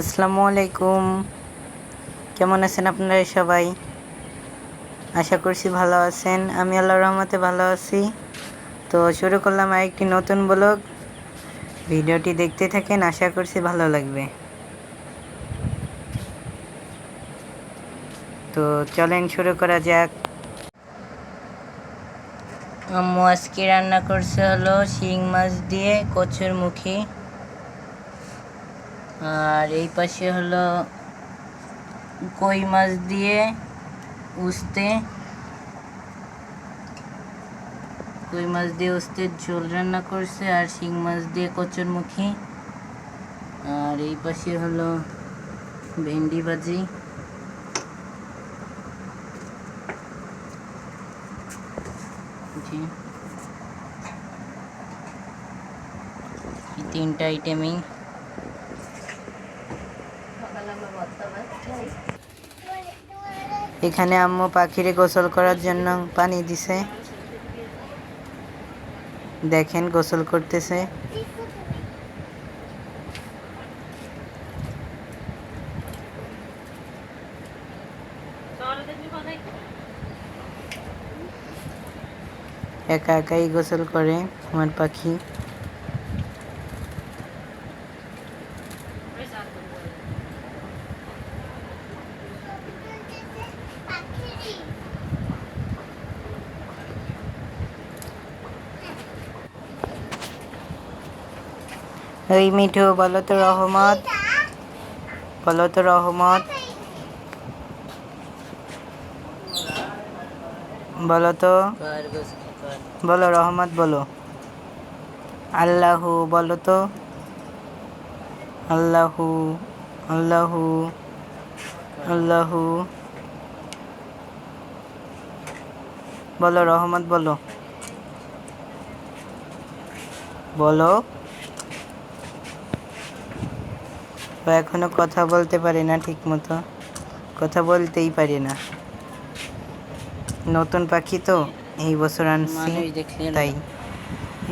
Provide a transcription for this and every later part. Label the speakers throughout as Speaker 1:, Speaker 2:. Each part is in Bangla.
Speaker 1: আসসালামু আলাইকুম। কেমন আছেন আপনারা সবাই? আশা করছি ভালো আছেন। আমি আল্লাহ রহমতে ভালো আছি। তো শুরু করলাম আরেকটি নতুন ব্লগ। ভিডিওটি দেখতে থাকেন, আশা করছি ভালো লাগবে। তো চলেন শুরু করা যাক। আম্মু আজকে রান্না করছে হলো শিং মাছ দিয়ে কচুর মুখী। আর এই পাশে হলো কই মাছ দিয়ে উস্তে, কই মাছ দিয়ে উস্তে ঝোল রান্না করছে আর শিং মাছ দিয়ে কচুরমুখী। আর এই পাশে হলো ভেন্ডি ভাজি। তিনটা আইটেমই এখানে আম্মু পাখিরে গোসল করার জন্য পানি দিছে। দেখেন, গোসল করতেছে। একা একাই গোসল করে আমার পাখি। ওই মিঠু, বলো তো রহমত। বলো তো রহমত। বলো তো। বলো রহমত, বলো। আল্লাহু, বলো তো। আল্লাহু আল্লাহু আল্লাহু। বলো রহমত, বলো। বলো। ও এখনও কথা বলতে পারে না ঠিক মতো কথা বলতেই পারে না। নতুন পাখি তো এই বছর আনছি তাই।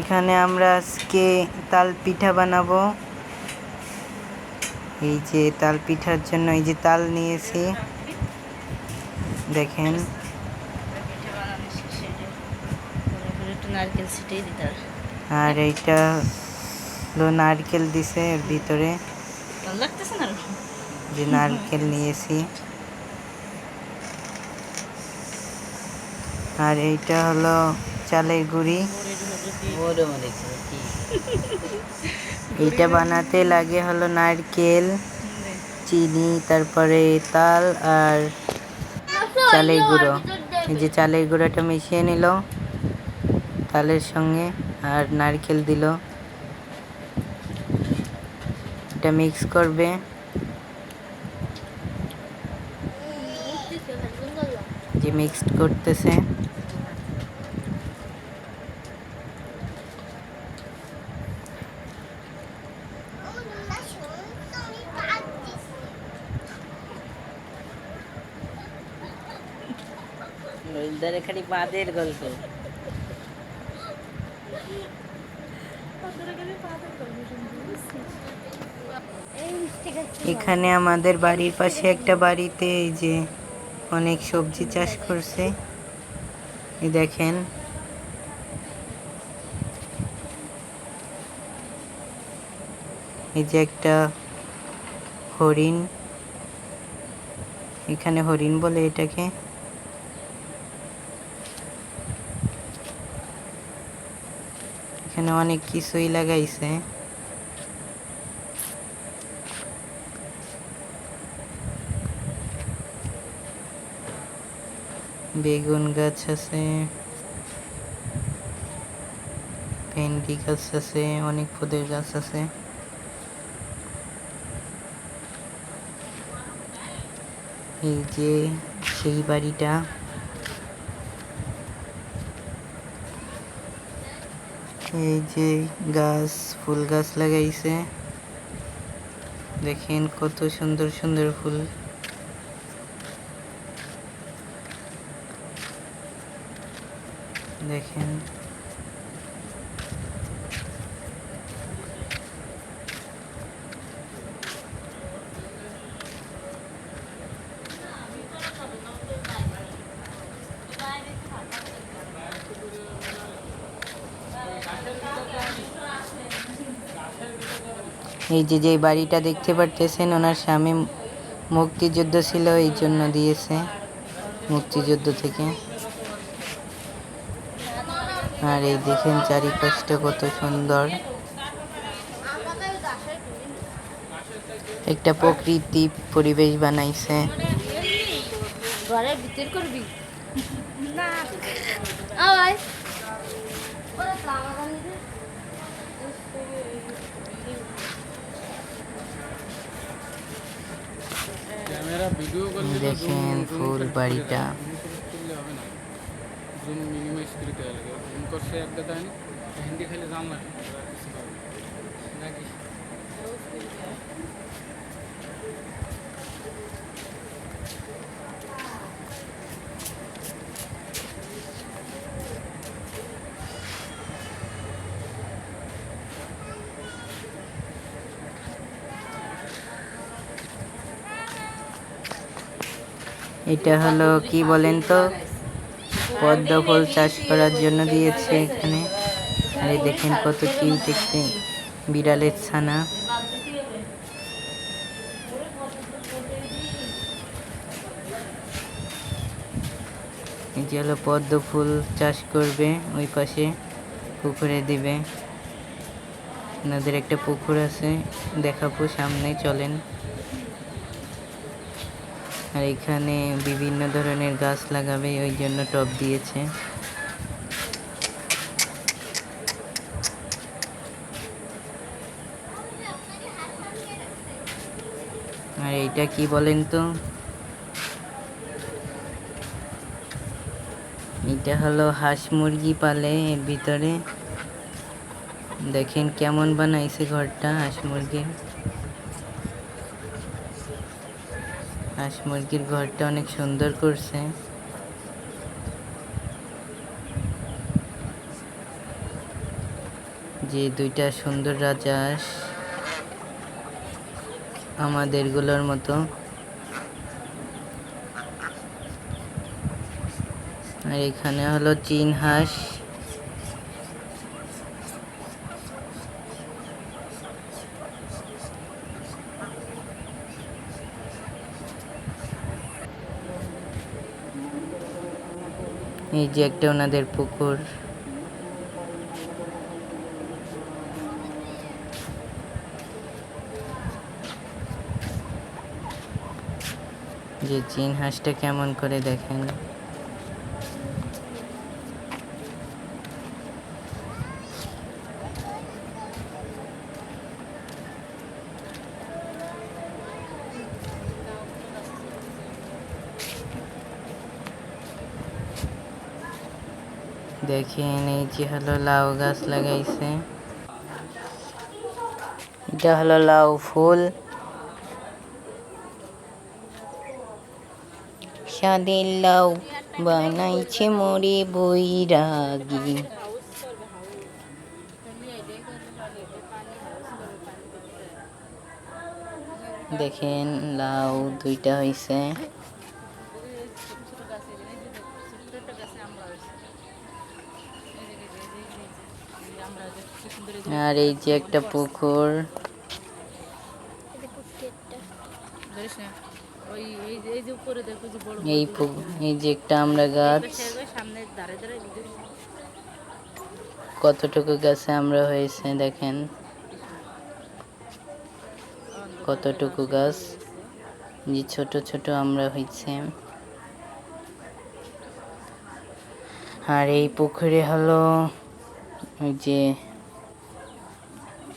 Speaker 1: এখানে আমরা আজকে তাল পিঠা বানাবো। এই যে তাল পিঠার জন্য এই যে তাল নিয়েছি। দেখেন। আর এইটা নারকেল দিছে এর ভিতরে।
Speaker 2: ভালো লাগতেছে না
Speaker 1: যে নারকেল নিয়েছি। আর এইটা হলো চালের গুঁড়ি। এইটা বানাতে লাগে হলো নারকেল চিনি তারপরে তাল আর চালের গুঁড়ো। এই যে চালের গুঁড়োটা মিশিয়ে নিল তালের সঙ্গে আর নারকেল দিল। এটা মিক্স করবে যে মিক্সড করতেছে
Speaker 2: ধরে খালি বাদের গল্প
Speaker 1: এখানে আমাদের বাড়ির পাশে একটা বাড়িতে এই যে অনেক সবজি চাষ করছে। দেখেন। এই যে একটা হরিণ। এখানে হরিণ বলে এটাকে। এখানে অনেক কিছুই লাগাইছে। বেগুন গাছ আছে, ভেন্ডি গাছ আছে, অনেক ফুলের গাছ আছে। এই যে সেই বাড়িটা। এই যে গাছ, ফুল গাছ লাগাইছে। দেখেন কত সুন্দর সুন্দর ফুল। দেখেন। এই যে যে বাড়িটা দেখতে পারতেছেন, ওনার স্বামী মুক্তিযুদ্ধ ছিল, এই জন্য দিয়েছে মুক্তিযুদ্ধ থেকে। আর এই দেখেন চারিপাশটা কত সুন্দর। একটা প্রকৃতি পরিবেশ বানাইছে।
Speaker 2: ঘরের ভিতর করবি? না। আয়।
Speaker 3: ক্যামেরা ভিডিও করলে তো
Speaker 1: দেখেন ফুল বাড়িটা।
Speaker 3: জুম মিনিমাইজ করে দেওয়া লাগে। জুম করছে একটা তাই হিন্দি খাইলে জান না নাকি?
Speaker 1: এটা হলো কি বলেন তো? পদ্ম ফুল চাষ করার জন্য দিয়েছে এখানে। আর দেখেন কত কিউট একটি বিড়ালের ছানা। যে হলো পদ্ম ফুল চাষ করবে, ওই পাশে পুকুরে দিবে। ওনাদের একটা পুকুর আছে, দেখাবো সামনে, চলেন। আর এখানে বিভিন্ন ধরনের গাছ লাগাবে, ওই জন্য টব দিয়েছে। আর এইটা কি বলেন তো? এটা হলো হাঁস মুরগি পালে এর ভিতরে। দেখেন কেমন বানাইছে ঘরটা হাঁস মুরগির। হাঁস মুরগির ঘরটা অনেক সুন্দর করছে। যে দুইটা সুন্দর রাজহাঁস আমাদেরগুলোর মতো। আর এখানে হলো চীন হাঁস। এই যে একটা ওনাদের পুকুর। যে চীন হাঁসটা কেমন করে দেখেন। দেখেন এই যে হলো লাউ গাছ লাগাইছে। এটা হলো লাউ ফুল। সাদের লাউ বানাইছে মোরে বৈরাগী। দেখেন লাউ দুইটা হইছে। আর এই যে একটা পুকুর।
Speaker 2: এই এই যে
Speaker 1: একটা আমরা গাছ। কতটুকু গাছে আমরা হয়েছে দেখেন। কতটুকু গাছ। যে ছোট ছোট আমরা হয়েছে। আর এই পুকুরে হলো ওই যে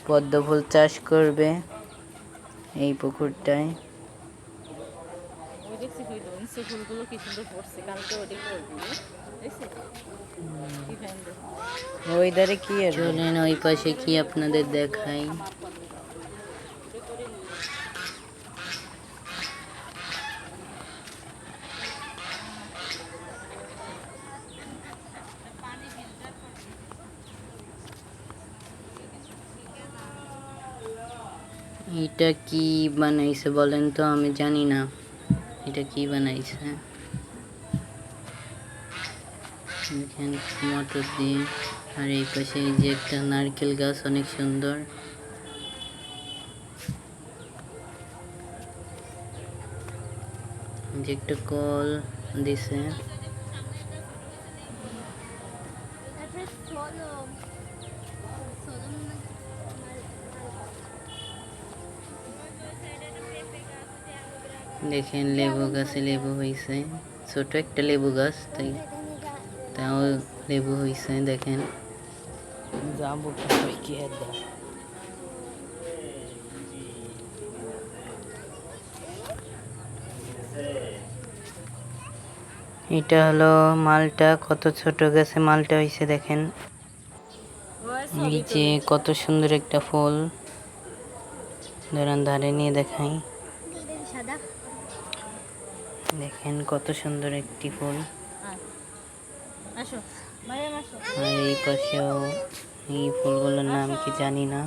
Speaker 1: পদ্ম ফুল চাষ করবে এই পুকুরটায়।
Speaker 2: ওই
Speaker 1: ধারে কি চলেন ওই পাশে কি আপনাদের দেখাই? এটা কি বানাইছে বলেন তো, আমি জানি না। এটা কি বানাইছে? এখানে মটর দিয়ে। আর এই পাশে যে একটা নারকেল গাছ, অনেক সুন্দর। যে একটা কল দিছে। দেখেন লেবু গাছে লেবু হয়েছে ছোট একটা লেবু গাছ তাই তাও লেবু হয়েছে দেখেন। যাব কি এটা হলো মালটা কত ছোট গাছে মালটা হয়েছে দেখেন। এই যে কত সুন্দর একটা ফুল। ধরেন ধারে নিয়ে দেখাই। দেখেন কত সুন্দর একটি ফুল। আর এই পাশেও এই ফুলগুলোর নাম কি জানি না।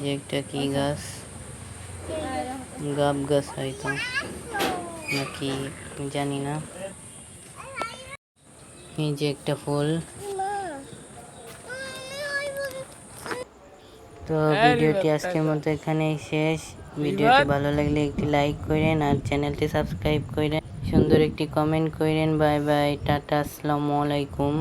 Speaker 2: যে।
Speaker 1: একটা কি গাছ? গাব গাছ হয়তো। নাকি জানি না। এই যে একটা ফুল। তো ভিডিওটি আজকের মতো এখানেই শেষ। ভিডিওটি ভালো লাগলে একটি লাইক করেন আর চ্যানেলটি সাবস্ক্রাইব করেন। সুন্দর একটি কমেন্ট করেন। বাই বাই টাটা আসসালামু আলাইকুম।